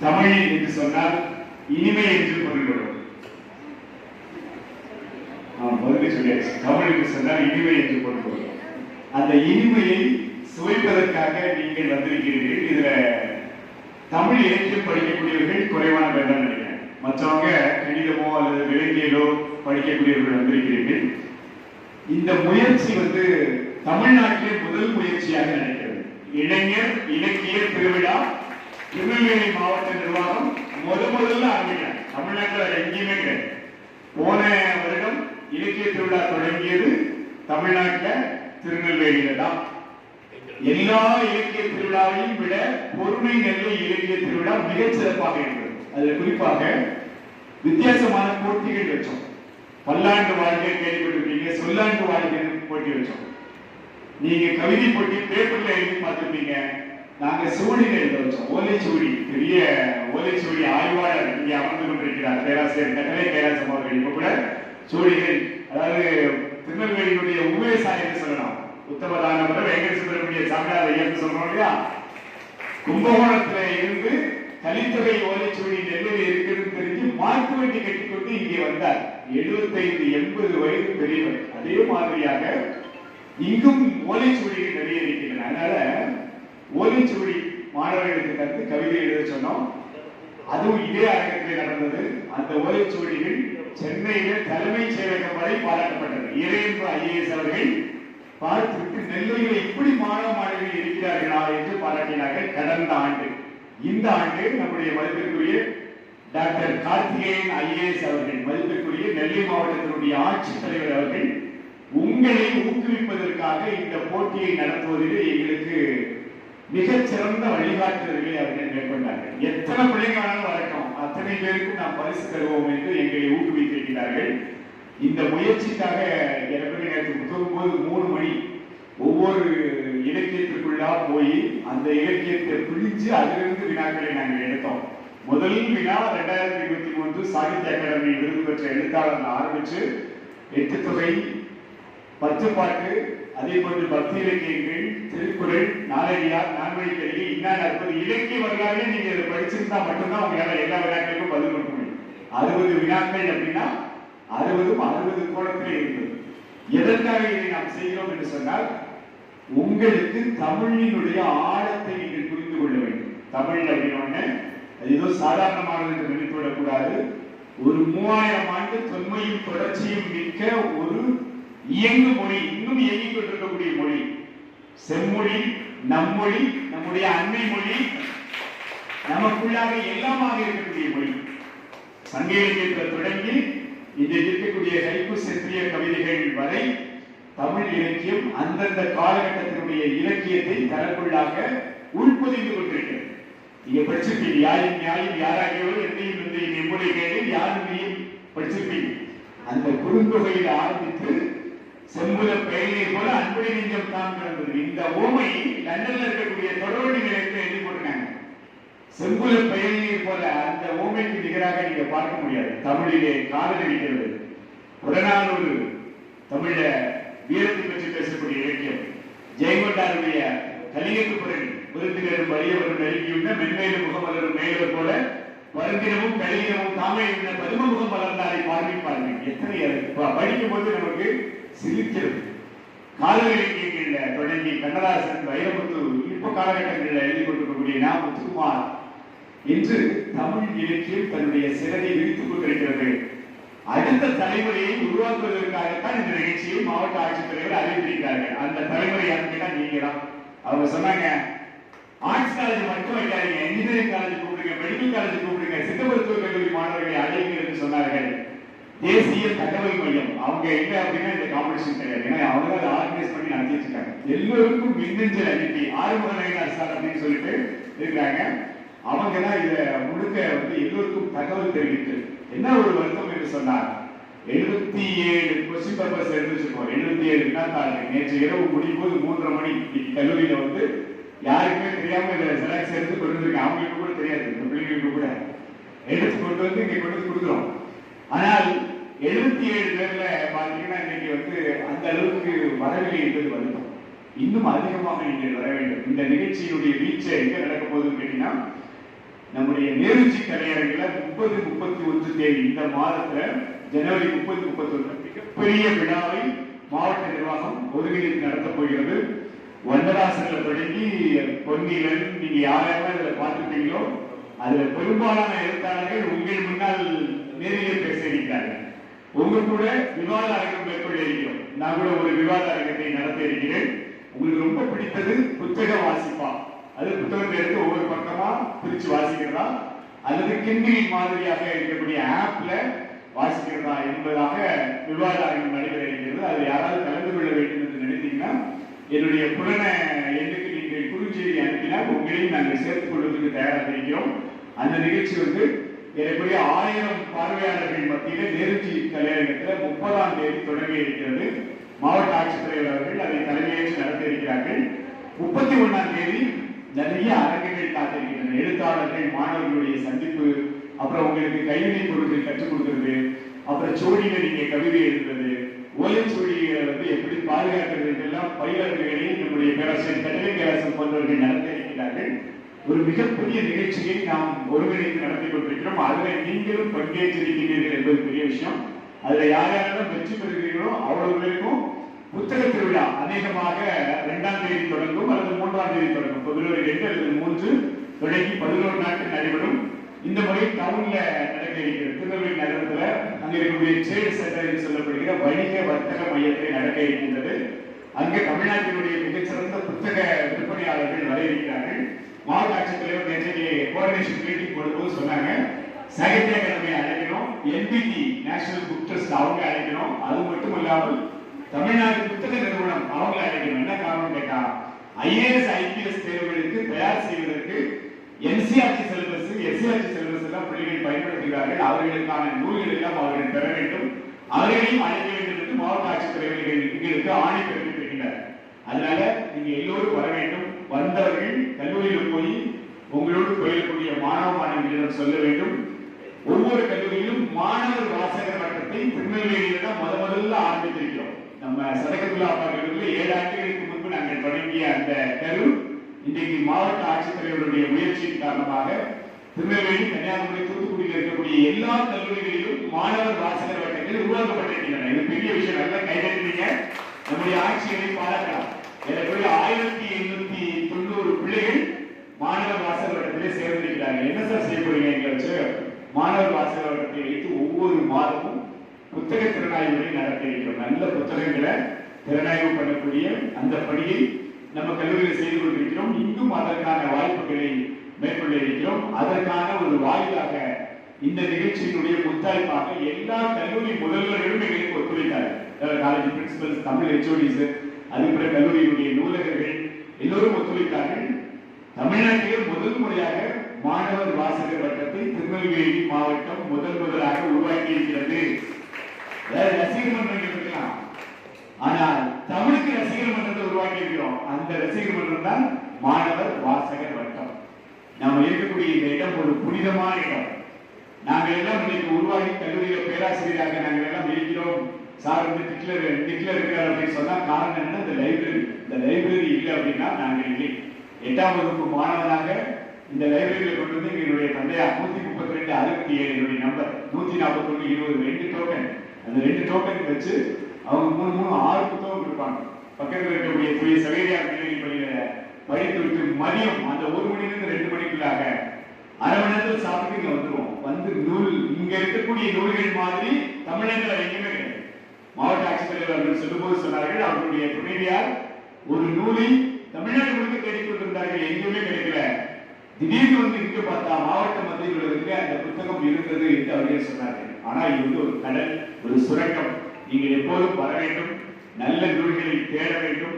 தமிழ் என்று சொன்னால் இனிமை என்று பொருள்படும். ஆம், முதல்ல சொல்லியாச்சு. தமிழ் என்று சொன்னால் இனிமை என்று பொருள்படும். அந்த இனிமையை சுவைப்பதற்காக நீங்கள் வந்திருக்கிறீர்கள். இதுல தமிழ் இலக்கியம் படிக்கக்கூடியவர்கள் குறைவான வேண்டாம் தான் நினைக்கிறேன். மற்றவங்க கணிதமோ அல்லது விலங்கியலோ படிக்கக்கூடியவர்கள் வந்திருக்கிறீர்கள். இந்த முயற்சி வந்து தமிழ்நாட்டிலே முதல் முயற்சியாக நினைக்கிறது. இளைஞர் இலக்கிய திருவிழா திருநெல்வேலி மாவட்ட நிர்வாகம் முத முதல்ல ஆரம்பிக்கிறாங்க தமிழ்நாட்டில் எங்கேயுமே கிடையாது. போன வருடம் இலக்கிய திருவிழா தொடங்கியது தமிழ்நாட்டில் திருநெல்வேலியில தான். எல்லா இலக்கிய திருவிழாவையும் விட பொறுமை நெல்லை இலக்கிய திருவிழா மிகச் சிறப்பாக இருந்தது. அதில் குறிப்பாக வித்தியாசமான போட்டிகள் வச்சோம் பல்லாண்டு வாழ்க்கை கேள்விப்பட்டிருப்பீங்க சொல்லாண்டு வாழ்க்கை போட்டி வச்சோம் நீங்க கவிதை போட்டி பேப்பர்ல எழுதி பார்த்திருப்பீங்க. நாங்க சூழிகள் வச்சோம். ஓலைச்சுவடி பெரிய ஓலைச்சுவடி ஆய்வாளர் இங்கே அமர்ந்து கொண்டிருக்கிறார். பேராசிரியர் கட்டளை கைலாசம் அவர்கள். இப்ப கூட சூழிகள் அதாவது திருநெல்வேலியினுடைய உபயசாய் என்று சொல்லலாம். உத்தமதானவர் வெங்கட சுப்பிரமணிய சாமியார் ஐயன் சொல்றோம் இல்லையா? கும்பகோணத்துல இருந்து கலித்தொகை ஓலைச்சுவடி நெல்லையில் இருக்கிறது தெரிஞ்சு மாட்டு வண்டி கட்டிக்கொண்டு இங்கே வந்தார். 75 எண்பது வயது பெரியவர். அதே மாதிரியாக இங்கும் ஓலைச்சுவடிகள் நிறைய இருக்கின்றன. அதனால ஓலைச்சுவடி மாணவர்களுக்கு கற்று கவிதை எழுத சொன்னோம். அதுவும் இதே அரங்கத்தில் நடந்தது. அந்த ஓலைச்சுவடிகள் சென்னையில தலைமைச் செயலகம் வரை பாராட்டப்பட்டது. இறையன்பு ஐஏஎஸ் அவர்கள் பார்த்துவிட்டு நெல்லையில இப்படி மாணவ மாணவிகள் இருக்கிறார்களா? என்று பாராட்டினார்கள். கடந்த ஆண்டு இந்த ஆண்டு நம்முடைய மதிப்பிற்குரிய டாக்டர் கார்த்திகேயன் ஐஏஎஸ் அவர்கள் மதிப்பிற்குரிய நெல்லை மாவட்டத்தினுடைய ஆட்சித்தலைவர் அவர்கள் உங்களை ஊக்குவிப்பதற்காக இந்த போட்டியை நடத்துவதில் எங்களுக்கு மிகச்சிறந்த வழிகாட்டுதல்களை அவர்கள் மேற்கொண்டார்கள். எத்தனை பிள்ளைங்களாலும் வரட்டும் அத்தனை பேருக்கும் நாம் பரிசு தருவோம் என்று எங்களை ஊக்குவித்திருக்கிறார்கள் இந்த முயற்சிக்காக எனக்கு நேற்று தூங்கும்போது மூணு மணி ஒவ்வொரு இலக்கியத்திற்குள்ளா போய் அந்த இலக்கியத்தை பிடிச்சு அதிலிருந்து வினாக்களை நாங்கள் எடுத்தோம். முதல் வினா ரெண்டாயிரத்தி இருபத்தி மூன்று சாகித்ய அகாடமி விருது பெற்ற எழுத்தாளர் ஆரம்பிச்சு எட்டு தொகை பத்து பாட்டு அதே போன்று பக்தி இலக்கியங்கள் திருக்குறள் நாலடியார் நான்மொழி கல்வி இன்னான் இலக்கிய வரலாறு நீங்க இதை படிச்சிருந்தா மட்டும்தான் உங்களால எல்லா வினாக்களுக்கும் பதில் கொடுக்க முடியும். அறுபது வினாக்கள் அப்படின்னா அறுபதும் அறுபது கோணத்திலே இருந்தது. எதற்காக இதை நாம் செய்கிறோம் என்று சொன்னால் உங்களுக்கு தமிழினுடைய ஆழத்தை நீங்கள் புரிந்து கொள்ள வேண்டும். தமிழ் அப்படின்னு அது ஏதோ சாதாரணமானது என்று நினைத்துவிடக்கூடாது. ஒரு மூவாயிரம் ஆண்டு தொன்மையும் தொடர்ச்சியும் மிக்க ஒரு இயங்கு மொழி இன்னும் இயங்கிக் கொண்டிருக்கக்கூடிய மொழி. செம்மொழி நம்மொழி நம்முடைய அன்னை மொழி. நமக்குள்ளாக எல்லாமாக இருக்கக்கூடிய மொழி. சங்க இலக்கியத்தில் தொடங்கி இன்றைக்கு இருக்கக்கூடிய கைப்பு சென்றிய கவிதைகள் வரை தமிழ் இலக்கியம் அந்தந்த காலகட்டத்தினுடைய இலக்கியத்தை தனக்குள்ளாக உள்பொதிந்து கொண்டிருக்கிறது. நீங்க படிச்சிருப்பீங்க யாரும் நியாயம் யாராகியோ என்னையும் இந்த எம்முடைய கேடு யாரும் நீயும் படிச்சிருப்பீங்க. அந்த குறுந்தொகையில் ஆரம்பித்து செம்புல பெயரை போல அன்புடைய நெஞ்சம் தான் பிறந்தது இந்த ஓமை லண்டன்ல இருக்கக்கூடிய தொடர்பு நிலையத்தில் எழுதி போட்டிருக்காங்க. செம்புல பெயரையை போல அந்த ஓமைக்கு நிகராக நீங்க பார்க்க முடியாது. தமிழிலே காதல் இருக்கிறது புறநானூறு தமிழ வீரத்தை பற்றி பேசக்கூடிய இலக்கியம். ஜெயங்கொண்டாருடைய கலிங்கத்து விருந்தினரும் வலியவரும் நெருங்கியுள்ள மென்மேலும் முகமலரும் மேலவர் போல வருந்தினமும் கலிங்கமும் தாமே உள்ள பதும முகம் பார்வைப்பார்கள் எத்தனை அது ப- படிக்கும் போது நமக்கு சிரிக்கிறது. காதல் இலக்கியங்கள்ல தொடங்கி கண்ணதாசன் வைரமுத்து இப்ப காலகட்டங்களில் எழுதி கொண்டிருக்கக்கூடிய நா முத்துக்குமார் என்று தமிழ் இலக்கியம் தன்னுடைய சிறகை விரித்துக் கொண்டிருக்கிறது. அடுத்த தலைமுறையை உருவாக்குவதற்காகத்தான் இந்த நிகழ்ச்சியை மாவட்ட ஆட்சித்தலைவர் அறிவித்திருக்கிறார்கள். அந்த தலைமுறை யாருன்னு நீங்க தான் அவங்க சொன்னாங்க ஆர்ட்ஸ் காலேஜ் மட்டும் வைக்காதீங்க இன்ஜினியரிங் காலேஜ் கூப்பிடுங்க மெடிக்கல் காலேஜ் கூப்பிடுங்க சித்த மருத்துவக் கல்லூரி மாணவர்களை அழைங்க என்று சொன்னார்கள். தேசிய தகவல் மையம். அவங்க என்ன அப்படின்னா இந்த காம்படிஷன் கிடையாது. ஏன்னா அவங்க அதை ஆர்கனைஸ் பண்ணி நடத்திட்டு இருக்காங்க எல்லோருக்கும் மின்னஞ்சல் அனுப்பி ஆறுமுக நயனார் சார் அப்படின்னு சொல்லிட்டு இருக்கிறாங்க. அவங்க தான் இதை முழுக்க வந்து எல்லோருக்கும் தகவல் தெரிவித்து என்ன ஒரு வருத்தம் என்று சொன்னார் எழுபத்தி ஏழு கொஸ்டின் பேப்பர்ஸ் எடுத்து வச்சிருக்கோம். எழுபத்தி ஏழு வினாத்தாள்கள். நேற்று இரவு முடியும் போது மூன்றரை மணி. கல்லூரியில வந்து யாருக்குமே தெரியாம இதை செலக்ட் எடுத்து கொண்டு வந்திருக்கேன் அவங்களுக்கு கூட தெரியாது. இந்த பிள்ளைங்களுக்கு கூட எடுத்து கொண்டு வந்து இங்க கொண்டு வந்து கொடுக்குறோம். ஆனால் எழுபத்தி ஏழு பேர்ல பாத்தீங்கன்னா இன்னைக்கு வந்து அந்த அளவுக்கு வரவில்லை என்பது வருத்தம் இன்னும் அதிகமாக நீங்கள் வர வேண்டும். இந்த நிகழ்ச்சியினுடைய வீச்சை எங்க நடக்க போகுதுன்னு கேட்டீங்கன்னா நம்முடைய நேருச்சி கலையரங்குல முப்பது முப்பத்தி ஒன்று தேதி இந்த மாதத்துல ஜனவரி முப்பது முப்பத்தி ஒன்று மிகப்பெரிய விழாவை மாவட்ட நிர்வாகம் ஒருங்கிணைத்து நடத்தப் போகிறது. வண்டராசனில் தொடங்கி பொன்னியிலன் நீங்க யாரெல்லாம் இதுல பார்த்துட்டீங்களோ அதுல பெரும்பாலான எழுத்தாளர்கள் உங்கள் முன்னால் நேரிலே பேச இருக்கிறார்கள் உங்க கூட விவாத அரங்கம் மேற்கொள்ள இருக்கிறோம் நான் கூட ஒரு விவாத அரங்கத்தை நடத்த இருக்கிறேன். உங்களுக்கு ரொம்ப பிடித்தது புத்தக வாசிப்பா. அது புத்தகம் எடுத்து ஒவ்வொரு பக்கமா பிரிச்சு வாசிக்கிறதா? அல்லது கிண்டில் மாதிரியாக இருக்கக்கூடிய ஆப்ல வாசிக்கிறதா என்பதாக விவாத அரங்கம் நடைபெற இருக்கிறது. அது யாராவது கலந்து கொள்ள வேண்டும் என்று நினைத்தீங்கன்னா என்னுடைய புலன எண்ணுக்கு நீங்கள் குறுஞ்செய்தி அனுப்பினால் உங்களையும் நாங்கள் சேர்த்துக் கொள்வதற்கு தயாராக இருக்கிறோம். அந்த நிகழ்ச்சி வந்து எனக்குரிய ஆயிரம் பார்வையாளர்கள் மத்தியில் நேருஜி கலையரங்கத்தில் முப்பதாம் தேதி தொடங்கி இருக்கிறது. மாவட்ட ஆட்சித்தலைவர் அவர்கள் அதை தலைமையேற்று நடத்த இருக்கிறார்கள். முப்பத்தி ஒன்னாம் தேதி நிறைய அரங்குகள் காத்திருக்கின்றன. எழுத்தாளர்கள் மாணவர்களுடைய சந்திப்பு அப்புறம் உங்களுக்கு கைவினை பொருட்கள் கற்றுக் கொடுக்கிறது. அப்புறம் சோழியில நீங்க கவிதை எழுதுறது. ஓலைச்சுவடிகளை வந்து எப்படி பாதுகாக்கிறது இதெல்லாம் பயிலர்களை நம்முடைய பேராசிரியர் கட்டளை பேராசிரியர் போன்றவர்கள் நடத்த இருக்கிறார்கள். ஒரு மிகப்பெரிய நிகழ்ச்சியை நாம் ஒருங்கிணைத்து நடத்தி கொண்டிருக்கிறோம். அதுல நீங்களும் பங்கேற்றிருக்கிறீர்கள் என்பது பெரிய விஷயம். அதுல யார் யாரெல்லாம் வெற்றி பெறுகிறீர்களோ அவ்வளவுகளுக்கும் புத்தக திருவிழா அநேகமாக இரண்டாம் தேதி தொடங்கும் அல்லது மூன்றாம் தேதி தொடங்கும். பிப்ரவரி ரெண்டு அல்லது மூன்று தொடங்கி பதினோரு நாட்கள் நடைபெறும். இந்த முறை டவுன்ல நடக்க இருக்கிறது திருநெல்வேலி நகரத்துல அங்க இருக்கக்கூடிய ட்ரேட் சென்டர் என்று சொல்லப்படுகிற வணிக வர்த்தக மையத்தில் நடக்க இருக்கின்றது. அங்கே தமிழ்நாட்டினுடைய மிகச்சிறந்த புத்தக விற்பனையாளர்கள் வர இருக்கிறார்கள். மாவட்ட ஆட்சித்தலைவர் நேற்றைக்கு கோஆர்டினேஷன் மீட்டிங் போடும்போது சொன்னாங்க. சாகித்ய அகாடமி அழைக்கணும் என்பிடி நேஷனல் புக் ட்ரஸ்ட் அவங்க அழைக்கணும் அது மட்டும் இல்லாமல் தமிழ்நாடு புத்தக நிறுவனம் அவங்க அழைக்கணும் என்ன காரணம் கேட்டா ஐஏஎஸ் ஐபிஎஸ் தேர்வுகளுக்கு தயார் செய்வதற்கு என்சிஆர்டி சிலபஸ் எஸ்சிஆர்டி சிலபஸ் எல்லாம் பிள்ளைகள் பயன்படுத்துகிறார்கள். அவர்களுக்கான நூல்கள் எல்லாம் அவர்கள் பெற வேண்டும். அவர்களையும் அழைக்க வேண்டும் என்று மாவட்ட ஆட்சித்தலைவர்கள் எங்களுக்கு ஆணை பிறப்பித்திருக்கிறார் அதனால நீங்க எல்லோரும் வர வேண்டும். வந்தவர்கள் கல்லூரி போய் உங்களோடு பயிலக்கூடிய மாணவ மாணவிகளிடம் சொல்ல வேண்டும். ஒவ்வொரு கல்லூரியிலும் மாணவர் வாசகர் வட்டத்தை திருநெல்வேலியில தான் முத முதல்ல ஆரம்பித்திருக்கிறோம். நம்ம சதகத்துல்லா கல்லூரியில் ஏழு ஆண்டுகளுக்கு முன்பு நாங்கள் தொடங்கிய அந்த கரு இன்றைக்கு மாவட்ட ஆட்சித்தலைவருடைய முயற்சியின் காரணமாக திருநெல்வேலி கன்னியாகுமரி தூத்துக்குடியில் இருக்கக்கூடிய எல்லா கல்லூரிகளிலும் மாணவர் வாசகர் வட்டங்கள் உருவாக்கப்பட்டிருக்கின்றன. இது பெரிய விஷயம் நல்லா கைதட்டுறீங்க நம்முடைய ஆட்சிகளை பாராட்டலாம் ஏறக்குறைய ஆயிரத்தி எண்ணூத்தி தொண்ணூறு பிள்ளைகள் மாணவர் வாசகர் வட்டத்திலே என்ன சார் செய்ய போறீங்க எங்களை வச்சு? மாணவர் வாசகர் வட்டத்தை வைத்து ஒவ்வொரு மாதமும் புத்தக திறனாய்வுகளை நடத்த இருக்கிறோம். நல்ல புத்தகங்களை திறனாய்வு பண்ணக்கூடிய அந்த பணியை நம்ம கல்லூரியில் செய்து கொண்டிருக்கிறோம். இன்னும் அதற்கான வாய்ப்புகளை மேற்கொள்ள இருக்கிறோம். அதற்கான ஒரு வாயிலாக இந்த நிகழ்ச்சியினுடைய முத்தாய்ப்பாக எல்லா கல்லூரி முதல்வர்களும் எங்களுக்கு ஒத்துழைத்தார்கள். காலேஜ் பிரின்சிபல்ஸ் தமிழ் ஹெச்ஓடிஸ் அதுபோல கல்லூரியினுடைய நூலகர்கள் எல்லோரும் ஒத்துழைத்தார்கள். தமிழ்நாட்டிலே முதல் முறையாக மாணவர் வாசகர் வட்டத்தை திருநெல்வேலி மாவட்டம் முதல் முதலாக உருவாக்கி இருக்கிறது ரசிகர் மன்றம் இருக்கலாம். ஆனால் தமிழுக்கு ரசிகர் மன்றத்தை உருவாக்கி இருக்கிறோம் அந்த ரசிகர் மன்றம் தான் மாணவர் வாசகர் வட்டம். நாம் இருக்கக்கூடிய இந்த இடம் ஒரு புனிதமான இடம். நாங்கள் எல்லாம் இன்னைக்கு உருவாகி கல்லூரியில பேராசிரியராக நாங்கள் எல்லாம் இருக்கிறோம். சார் வந்து டிக்ளர் டிக்ளர் இருக்கார் அப்படின்னு சொன்னா காரணம் என்ன? இந்த லைப்ரரி. இந்த லைப்ரரி இல்லை அப்படின்னா நாங்கள் இல்லை. எட்டாம் வகுப்பு மாணவனாக இந்த லைப்ரரியில் கொண்டு வந்து என்னுடைய தந்தையார் நூத்தி முப்பத்தி ரெண்டு அறுபத்தி ஏழு என்னுடைய நம்பர் நூத்தி நாற்பத்தி ஒன்று இருபது ரெண்டு டோக்கன் அந்த ரெண்டு டோக்கன் வச்சு அவங்க மூணு மூணு ஆறு புத்தகம் கொடுப்பாங்க. பக்கத்தில் இருக்கக்கூடிய புதிய சவேரியார் நிலையை பள்ளியில படித்து விட்டு மதியம் அந்த ஒரு மணிலிருந்து ரெண்டு மணிக்குள்ளாக அரை மணி நேரத்தில் சாப்பிட்டு இங்க வந்துருவோம். வந்து நூல் இங்க இருக்கக்கூடிய நூல்கள் மாதிரி தமிழகத்தில் எங்கேயுமே கிடையாது. மாவட்ட ஆட்சித்தலைவர் அவர்கள் சொல்லும்போது சொன்னார்கள் அவர்களுடைய துணைவியார் ஒரு நூலில் தமிழ்நாடு முழுக்க தேடிக் கொண்டிருந்தார்கள் எங்கேயுமே கிடைக்கல. திடீர்னு வந்து இங்க பார்த்தா மாவட்ட மத்தியில் இருக்க அந்த புத்தகம் இருந்தது என்று அவர்கள் சொன்னார்கள். ஆனா இது வந்து ஒரு கடல் ஒரு சுரங்கம். நீங்கள் எப்போதும் வர வேண்டும் நல்ல நூல்களை தேட வேண்டும்.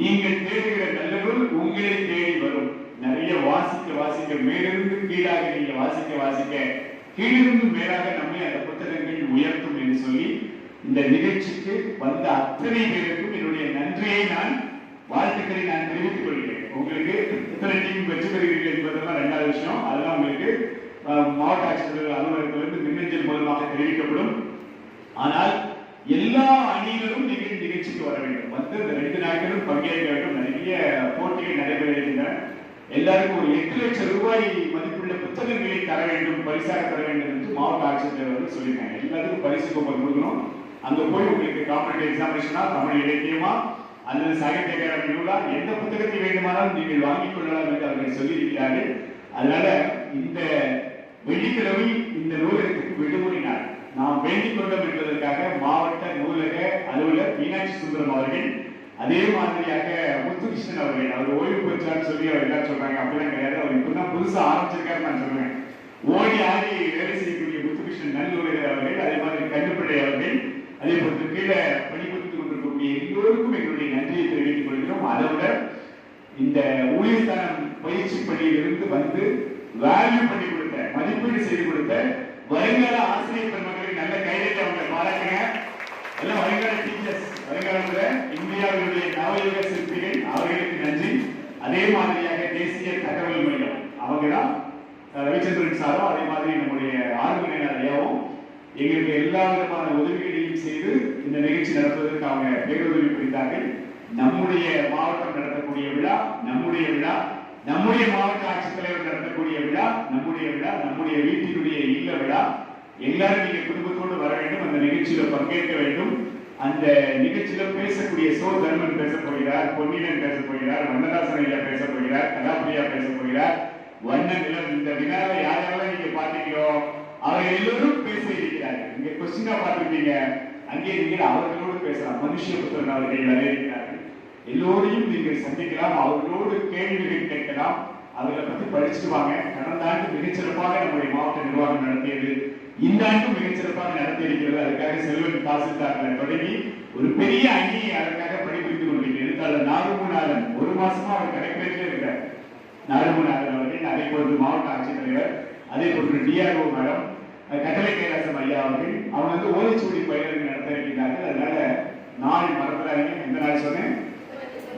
நீங்கள் தேடுகிற நல்ல நூல் உங்களை தேடி வரும். நிறைய வாசிக்க வாசிக்க மேலிருந்து கீழாக நீங்க வாசிக்க வாசிக்க கீழிருந்து மேலாக நம்மை அந்த புத்தகங்கள் உயர்த்தும் என்று சொல்லி இந்த நிகழ்ச்சிக்கு வந்த அத்தனை பேருக்கும் என்னுடைய நன்றியை நான் வாழ்த்துக்களை நான் தெரிவித்துக் கொள்கிறேன். உங்களுக்கு எத்தனை டீம் வெற்றி பெறுகிறீர்கள் என்பதெல்லாம் ரெண்டாவது விஷயம். அதெல்லாம் உங்களுக்கு மாவட்ட ஆட்சித்தலைவர் அலுவலகத்திலிருந்து மின்னஞ்சல் மூலமாக தெரிவிக்கப்படும். ஆனால் எல்லா அணிகளும் நிகழ் நிகழ்ச்சிக்கு வர வேண்டும். வந்து இந்த ரெண்டு நாட்களும் பங்கேற்க வேண்டும் நிறைய போட்டிகள் நடைபெற இருக்கின்றன. எல்லாருக்கும் ஒரு எட்டு லட்சம் ரூபாய் மதிப்புள்ள புத்தகங்களை தர வேண்டும் பரிசாக தர வேண்டும் என்று மாவட்ட ஆட்சித்தலைவர் வந்து சொல்லியிருக்காங்க. எல்லாத்துக்கும் பரிசு கோப்பம் கொடுக்கணும். அங்க போய் உங்களுக்கு காம்படிட்டிவ் எக்ஸாமினேஷனா தமிழ் இலக்கியமா அல்லது சாகித்ய அகாடமி நூலா எந்த புத்தகத்தை வேண்டுமானாலும் நீங்கள் வாங்கிக் கொள்ளலாம் என்று அவர்கள் சொல்லியிருக்கிறார்கள். அதனால இந்த வெள்ளிக்கிழமை இந்த நூலகத்துக்கு விடுமுறை நாள் நாம் வேண்டிக் கொண்டோம் என்பதற்காக மாவட்ட நூலக அலுவலர் மீனாட்சி சுந்தரம் அவர்கள் அதே மாதிரியாக முத்துகிருஷ்ணன் அவர்கள் அவர் ஓய்வு பெற்றார் சொல்லி அவர் எல்லாம் சொல்றாங்க. அப்படிலாம் கிடையாது. அவர் இப்பதான் புதுசா ஆரம்பிச்சிருக்காரு நான் சொல்றேன். ஓடி ஆடி வேலை செய்யக்கூடிய முத்துகிருஷ்ணன் நல்லுரையர் அவர்கள் அதே மாதிரி கண்டுபிடி அவர்கள் அதே போன்று கீழே பணி கொண்டிருக்கக்கூடிய எல்லோருக்கும் எங்களுடைய நன்றியை தெரிவித்துக் கொள்கிறோம் இந்த ஊழியர்தானம் பயிற்சி பணியிலிருந்து வந்து வேல்யூ பண்ணி கொடுத்த மதிப்பீடு செய்து கொடுத்த வருங்கால ஆசிரியர் பெருமக்களை நல்ல கைதட்டி அவங்க பாராட்டுங்க. எல்லாம் வருங்கால டீச்சர்ஸ் வருங்காலத்தில் இந்தியாவினுடைய நவயுக சிற்பிகள் அவர்களுக்கு நன்றி. அதே மாதிரியாக தேசிய தகவல் மையம் அவங்க தான் ரவிச்சந்திரன் சாரும் அதே மாதிரி நம்முடைய ஆர்வலர் ஐயாவும் எங்களுக்கு எல்லா விதமான உதவிகளையும் செய்து இந்த நிகழ்ச்சி நடத்துவதற்கு அவங்க பேருதவி புரிந்தார்கள் நம்முடைய மாவட்டம் நடத்தக்கூடிய விழா நம்முடைய விழா நம்முடைய மாவட்ட ஆட்சித்தலைவர் நடத்தக்கூடிய விழா நம்முடைய விழா நம்முடைய வீட்டினுடைய இல்ல விழா. எல்லாரும் நீங்க குடும்பத்தோடு வர வேண்டும் அந்த நிகழ்ச்சியில பங்கேற்க வேண்டும். அந்த நிகழ்ச்சியில பேசக்கூடிய சோ தர்மன் பேச போகிறார் பொன்னியன் பேச போகிறார் வண்ணதாசன் ஐயா பேச போகிறார் கலாபிரியா பேச போகிறார். வண்ண நிலம் இந்த வினாவை யாரெல்லாம் நீங்க பாத்தீங்களோ அவர் எல்லோரும் பேச இருக்கிறார்கள். இங்க கொஸ்டினா பார்த்துருக்கீங்க அங்கே நீங்கள் அவர்களோடு பேசலாம். மனுஷபுத்திரன் அவர்கள் வர எல்லோரையும் நீங்கள் சந்திக்கலாம். அவர்களோடு கேள்விகள் கேட்கலாம். அவர்களை பத்தி படிச்சுட்டு வாங்க. கடந்த ஆண்டு மிகச்சிறப்பாக நம்முடைய மாவட்ட நிர்வாகம் நடத்தியது. இந்த ஆண்டும் மிகச்சிறப்பாக நடத்தி இருக்கிறது. அதுக்காக செல்வன் தாசில்தார்களை தொடங்கி ஒரு பெரிய அணியை அதற்காக படிப்பித்துக் கொண்டிருக்கிறது எழுத்தாளர் நாகமுநாதன் ஒரு மாசமா அவர் கலெக்டரேட்ல இருக்கிறார். நாகமுநாதன் அவர்கள் அதே போன்று மாவட்ட ஆட்சித்தலைவர் அதே போன்று டிஆர்ஓ மேடம் கட்டளை கைலாசம் ஐயா அவர்கள் அவங்க வந்து ஓலைச்சுவடி பயிர்கள் நடத்த அதனால நாள் மறந்துடாதீங்க. எந்த நாள் சொன்னேன்?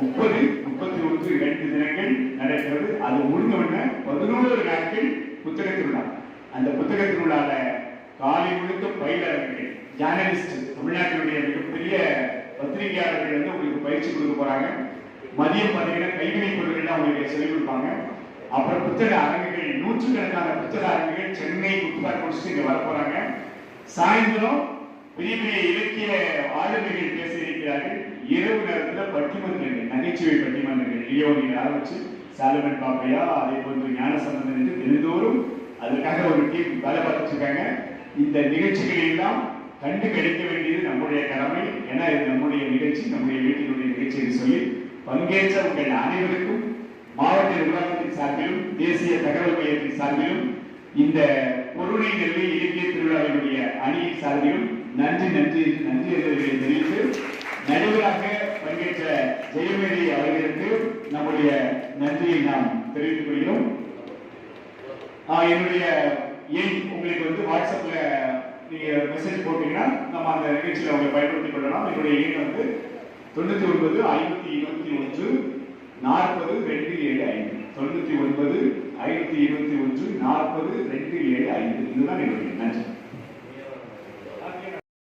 முப்பது முப்பத்தி ஒன்று இரண்டு தினங்கள் நடக்கிறது அது முடிந்த உடனே பதினோரு நாட்கள் புத்தக திருவிழா அந்த புத்தக திருவிழால காலை முழுக்க பயிலரங்குகள் ஜேர்னலிஸ்ட் தமிழ்நாட்டினுடைய மிகப்பெரிய பத்திரிகையாளர்கள் வந்து உங்களுக்கு பயிற்சி கொடுக்க போறாங்க. மதியம் பார்த்தீங்கன்னா கைவினை பொருட்கள் உங்களுக்கு சொல்லிக் கொடுப்பாங்க. அப்புறம் புத்தக அரங்குகள் நூற்றுக்கணக்கான புத்தக அரங்குகள் சென்னை புத்தக முடிச்சுட்டு இங்க வர போறாங்க. சாயந்தரம் பெரிய பெரிய இலக்கிய ஆளுமைகள் பேசியிருக்கிறார்கள். இரவு நேரத்துல பட்டிமன்றங்கள் நகைச்சுவை பட்டிமன்றங்கள் லியோனில் ஆரம்பிச்சு சாலமன் பாப்பையா அதே போன்று ஞான சம்பந்தம் என்று தினந்தோறும் அதற்காக ஒரு டீம் வேலை பார்த்துருக்காங்க இந்த நிகழ்ச்சிகளை எல்லாம் கண்டு கிடைக்க வேண்டியது நம்முடைய கடமை. ஏன்னா இது நம்முடைய நிகழ்ச்சி நம்முடைய வீட்டினுடைய நிகழ்ச்சி என்று சொல்லி பங்கேற்ற உங்கள் அனைவருக்கும் மாவட்ட நிர்வாகத்தின் சார்பிலும் தேசிய தகவல் மையத்தின் சார்பிலும் இந்த பொருளை நெல்லை இலக்கிய திருவிழாவினுடைய அணியின் சார்பிலும் நன்றி நன்றி நன்றி அறிவுகளை தெரிவித்து நடுவராக பங்கேற்ற ஜெயமேரி அவர்களுக்கு நம்முடைய நன்றியை நாம் தெரிவித்துக் கொள்கிறோம். என்னுடைய எண் உங்களுக்கு வந்து வாட்ஸ்அப்ல நீங்க மெசேஜ் போட்டீங்கன்னா நம்ம அந்த நிகழ்ச்சியில் அவங்க பயன்படுத்திக் கொள்ளலாம். என்னுடைய எண் வந்து தொண்ணூத்தி ஒன்பது ஐநூத்தி இருபத்தி ஒன்று நாற்பது ரெண்டு ஏழு ஐந்து. தொண்ணூத்தி ஒன்பது ஐநூத்தி இருபத்தி ஒன்று நாற்பது ரெண்டு ஏழு ஐந்து. இதுதான் என்னுடைய நன்றி.